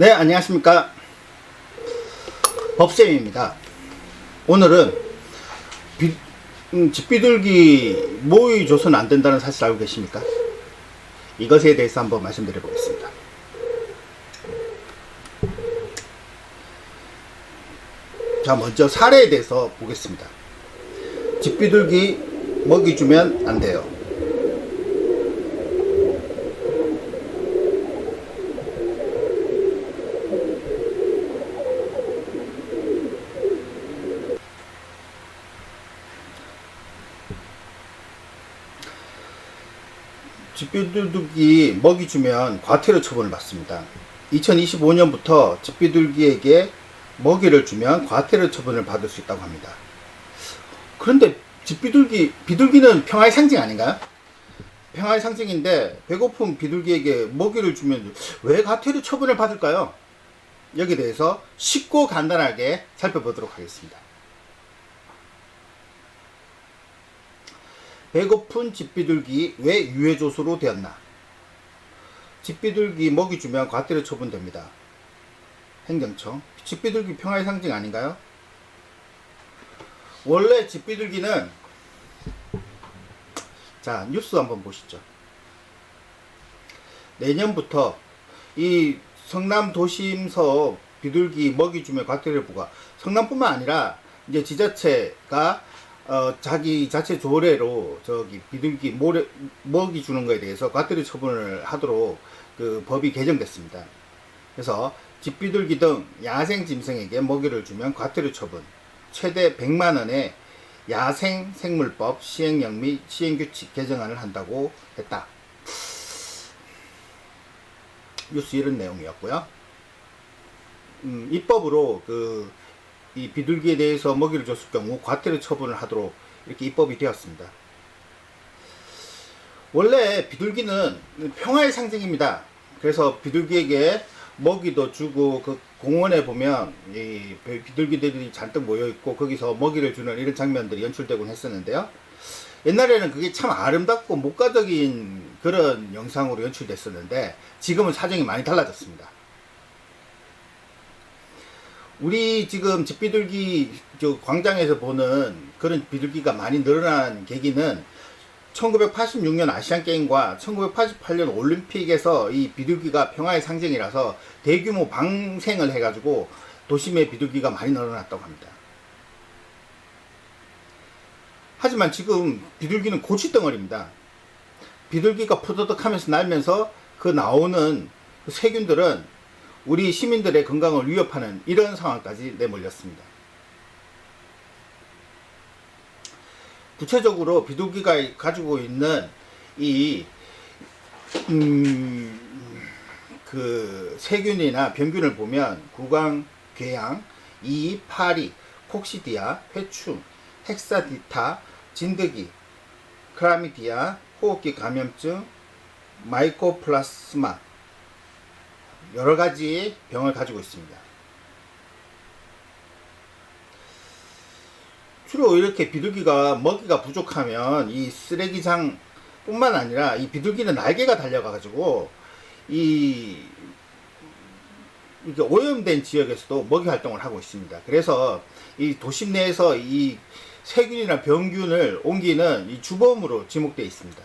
네, 안녕하십니까. 법쌤입니다. 오늘은 비, 음, 집비둘기 모의 조선 안 된다는 사실 알고 계십니까? 이것에 대해서 한번 말씀드려 보겠습니다. 자, 먼저 사례에 대해서 보겠습니다. 집비둘기 먹이 주면 안 돼요. 집비둘기 먹이 주면 과태료 처분을 받습니다. 2025년부터 집비둘기에게 먹이를 주면 과태료 처분을 받을 수 있다고 합니다. 그런데 집비둘기, 비둘기는 평화의 상징 아닌가요? 평화의 상징인데 배고픈 비둘기에게 먹이를 주면 왜 과태료 처분을 받을까요? 여기에 대해서 쉽고 간단하게 살펴보도록 하겠습니다. 배고픈 집비둘기 왜 유해조소로 되었나? 집비둘기 먹이 주면 과태료 처분됩니다. 행정청. 집비둘기 평화의 상징 아닌가요? 원래 집비둘기는 자 뉴스 한번 보시죠. 내년부터 이 성남 도심서 비둘기 먹이 주면 과태료 부과. 성남뿐만 아니라 이제 지자체가 어, 자기 자체 조례로 저기 비둘기 모래, 먹이 주는 거에 대해서 과태료 처분을 하도록 그 법이 개정됐습니다. 그래서 집비둘기 등 야생 짐승에게 먹이를 주면 과태료 처분 최대 100만 원의 야생 생물법 시행령 및 시행규칙 개정안을 한다고 했다. 뉴스 이런 내용이었고요. 음, 입법으로 그 이 비둘기에 대해서 먹이를 줬을 경우 과태료 처분을 하도록 이렇게 입법이 되었습니다. 원래 비둘기는 평화의 상징입니다. 그래서 비둘기에게 먹이도 주고 그 공원에 보면 이 비둘기들이 잔뜩 모여 있고 거기서 먹이를 주는 이런 장면들이 연출되곤 했었는데요. 옛날에는 그게 참 아름답고 목가적인 그런 영상으로 연출됐었는데 지금은 사정이 많이 달라졌습니다. 우리 지금 집비둘기 저 광장에서 보는 그런 비둘기가 많이 늘어난 계기는 1986년 아시안 게임과 1988년 올림픽에서 이 비둘기가 평화의 상징이라서 대규모 방생을 해가지고 도심의 비둘기가 많이 늘어났다고 합니다. 하지만 지금 비둘기는 고치덩어리입니다. 비둘기가 포도덕하면서 날면서 그 나오는 그 세균들은 우리 시민들의 건강을 위협하는 이런 상황까지 내몰렸습니다. 구체적으로 비둘기가 가지고 있는 이, 음, 그 세균이나 병균을 보면 구강, 궤양, 이, 파리, 콕시디아, 회충, 헥사디타, 진드기, 크라미디아, 호흡기 감염증, 마이코플라스마, 여러 가지 병을 가지고 있습니다. 주로 이렇게 비둘기가 먹이가 부족하면 이 쓰레기장 뿐만 아니라 이 비둘기는 날개가 달려가지고 이 이게 오염된 지역에서도 먹이 활동을 하고 있습니다. 그래서 이 도심 내에서 이 세균이나 병균을 옮기는 이 주범으로 지목되어 있습니다.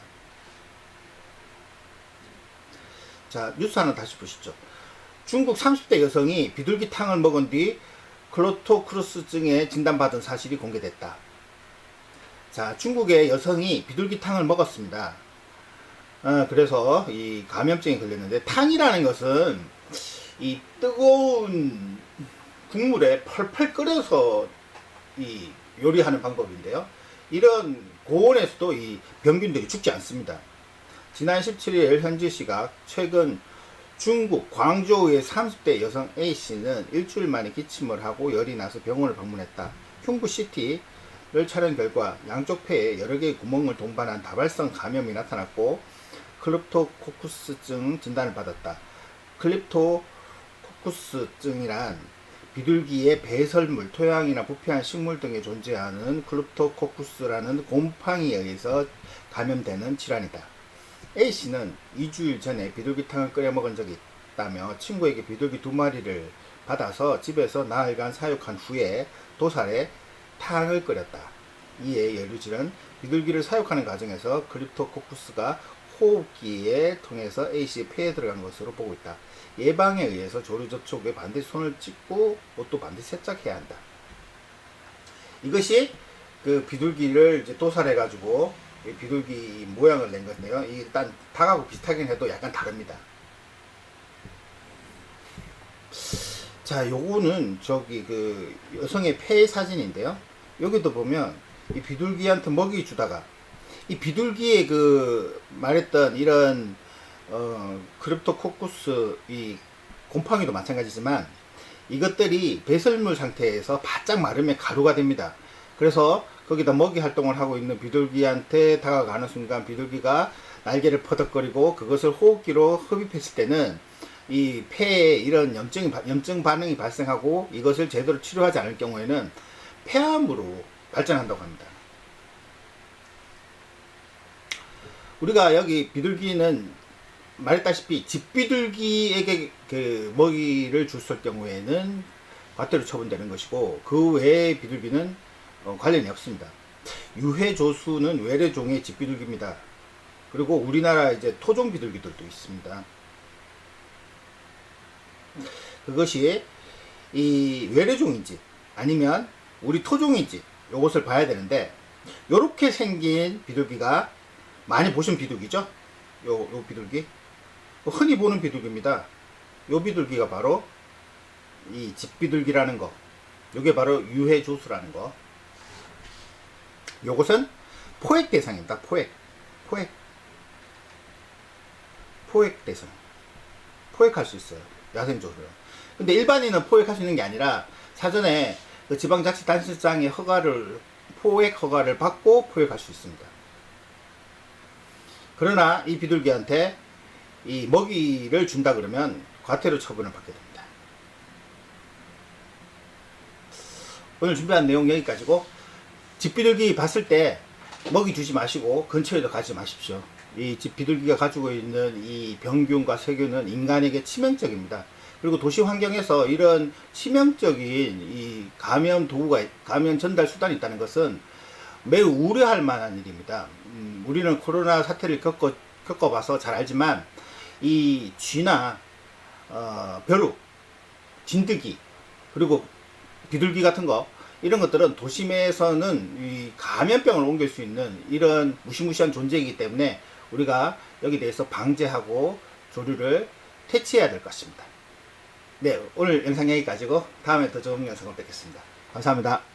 자, 뉴스 하나 다시 보시죠. 중국 30대 여성이 비둘기탕을 먹은 뒤 클로토크루스증에 진단받은 사실이 공개됐다. 자, 중국의 여성이 비둘기탕을 먹었습니다. 어, 그래서 이 감염증에 걸렸는데 탕이라는 것은 이 뜨거운 국물에 펄펄 끓여서 이 요리하는 방법인데요. 이런 고온에서도 이 병균들이 죽지 않습니다. 지난 17일 현지 시각 최근 중국 광저우의 30대 여성 A씨는 일주일 만에 기침을 하고 열이 나서 병원을 방문했다. 흉부CT를 촬영 결과 양쪽 폐에 여러 개의 구멍을 동반한 다발성 감염이 나타났고 클립토코쿠스증 진단을 받았다. 클립토코쿠스증이란 비둘기의 배설물, 토양이나 부패한 식물 등에 존재하는 클립토코쿠스라는 곰팡이에 의해서 감염되는 질환이다. A씨는 2주일 전에 비둘기탕을 끓여 먹은 적이 받았다며 친구에게 비둘기 두 마리를 받아서 집에서 나흘간 사육한 후에 도살에 탕을 끓였다. 이에 연루질은 비둘기를 사육하는 과정에서 크립토코쿠스가 호흡기에 통해서 A씨의 폐에 들어간 것으로 보고 있다. 예방에 의해서 조류 접촉에 반드시 손을 찢고 옷도 반드시 세척해야 한다. 이것이 그 비둘기를 이제 도살해 가지고 비둘기 모양을 낸 건데요. 이 일단 닭하고 비슷하긴 해도 약간 다릅니다. 자, 요거는 저기 그 여성의 폐 사진인데요. 여기도 보면 이 비둘기한테 먹이 주다가 이 비둘기의 그 말했던 이런 어 크립토코쿠스 이 곰팡이도 마찬가지지만 이것들이 배설물 상태에서 바짝 마르면 가루가 됩니다. 그래서 거기다 먹이 활동을 하고 있는 비둘기한테 다가가는 순간 비둘기가 날개를 퍼덕거리고 그것을 호흡기로 흡입했을 때는 이 폐에 이런 염증, 염증 반응이 발생하고 이것을 제대로 치료하지 않을 경우에는 폐암으로 발전한다고 합니다. 우리가 여기 비둘기는 말했다시피 집비둘기에게 그 먹이를 줬을 경우에는 과태료 처분되는 것이고 그 외의 비둘기는 어, 관련이 없습니다. 유해조수는 외래종의 집비둘기입니다. 그리고 우리나라 이제 토종 비둘기들도 있습니다. 그것이 이 외래종인지 아니면 우리 토종인지 요것을 봐야 되는데 요렇게 생긴 비둘기가 많이 보신 비둘기죠? 요, 요 비둘기 흔히 보는 비둘기입니다. 요 비둘기가 바로 이 집비둘기라는 거 요게 바로 유해조수라는 거 요것은 포획 대상입니다. 포획 포획 포획 대상 포획할 수 있어요. 야생조수를. 근데 일반인은 포획할 수 있는 게 아니라 사전에 그 지방자치단체장의 허가를 포획 허가를 받고 포획할 수 있습니다. 그러나 이 비둘기한테 이 먹이를 준다 그러면 과태료 처분을 받게 됩니다. 오늘 준비한 내용 여기까지고 집비둘기 봤을 때 먹이 주지 마시고 근처에도 가지 마십시오. 이 집비둘기가 가지고 있는 이 병균과 세균은 인간에게 치명적입니다. 그리고 도시 환경에서 이런 치명적인 이 감염 도구가 감염 전달 수단이 있다는 것은 매우 우려할 만한 일입니다. 음, 우리는 코로나 사태를 겪어 겪어봐서 잘 알지만 이 쥐나 어, 벼룩, 진드기 그리고 비둘기 같은 거 이런 것들은 도심에서는 이 감염병을 옮길 수 있는 이런 무시무시한 존재이기 때문에 우리가 여기 대해서 방제하고 조류를 퇴치해야 될 것입니다. 네, 오늘 영상 여기까지고 다음에 더 좋은 영상을 뵙겠습니다. 감사합니다.